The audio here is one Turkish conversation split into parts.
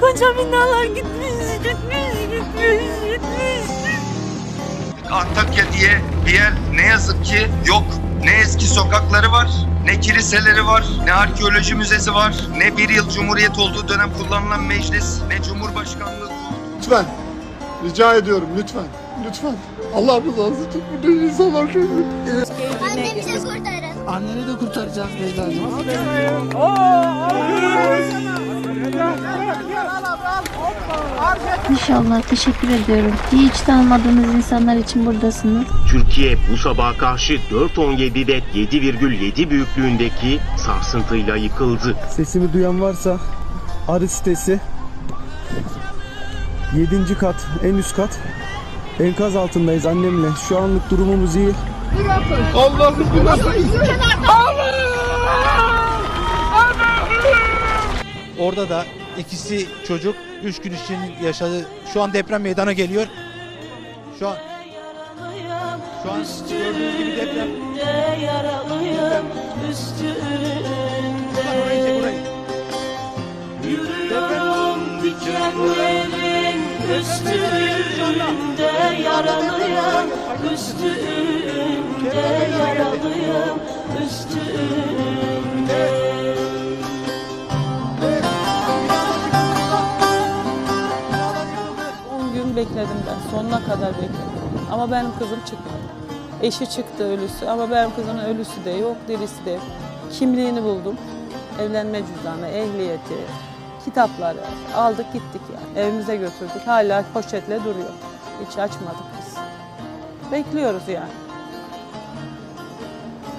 koca binalar gitmiş, gitmiş, gitmiş, gitmiş. Antakya diye bir yer ne yazık ki yok. Ne eski sokakları var, ne kiliseleri var, ne arkeoloji müzesi var, ne bir yıl cumhuriyet olduğu dönem kullanılan meclis, ne cumhurbaşkanlığı. Lütfen. Rica ediyorum lütfen. Lütfen. Allah rızası için bu insanlar şöyle. Annemizi kurtarın. Anneni de kurtaracağız Necla'cığım. İnşallah teşekkür ediyorum. Hiç tanımadığınız insanlar için buradasınız. Türkiye bu sabaha karşı 4.17'de 7,7 büyüklüğündeki sarsıntıyla yıkıldı. Sesimi duyan varsa arı sitesi 7. kat en üst kat enkaz altındayız annemle. Şu anlık durumumuz iyi. Orada da ikisi çocuk 3 gün için yaşadı. Şu an deprem meydana geliyor. Şu an şu an gördüğünüz gibi deprem. Yaralıyım Bak orayı çek orayı. Yürüyorum dikenlerin üstünde yaralıyım Üstünde yaralıyım Üstünde 10 gün bekledim ben. Sonuna kadar bekledim. Ama benim kızım çıkmadı. Eşi çıktı ölüsü ama benim kızımın ölüsü de yok, dirisi de. Kimliğini buldum. Evlenme cüzdanı, ehliyeti, kitapları aldık gittik yani. Evimize götürdük. Hala poşetle duruyor. Hiç açmadık biz. Bekliyoruz yani.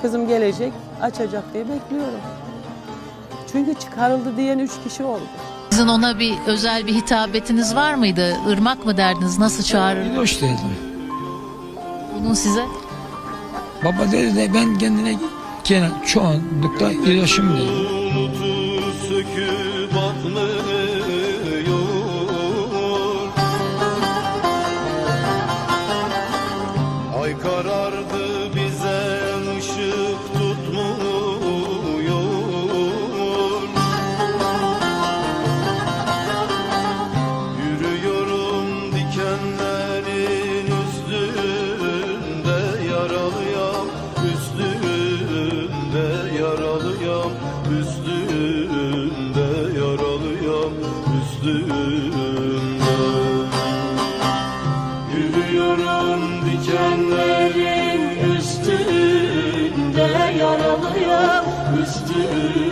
Kızım gelecek, açacak diye bekliyorum. Çünkü çıkarıldı diyen üç kişi oldu. Sizin ona bir özel bir hitabetiniz var mıydı? Irmak mı derdiniz? Nasıl çağırırdınız Hoş dedim. bunun size? Baba dedi de ben kendine şu anlıkta ilaçım dedi. Ay karardı bize Yürüyorum dikenlerin üstünde yaralıyım Üstünde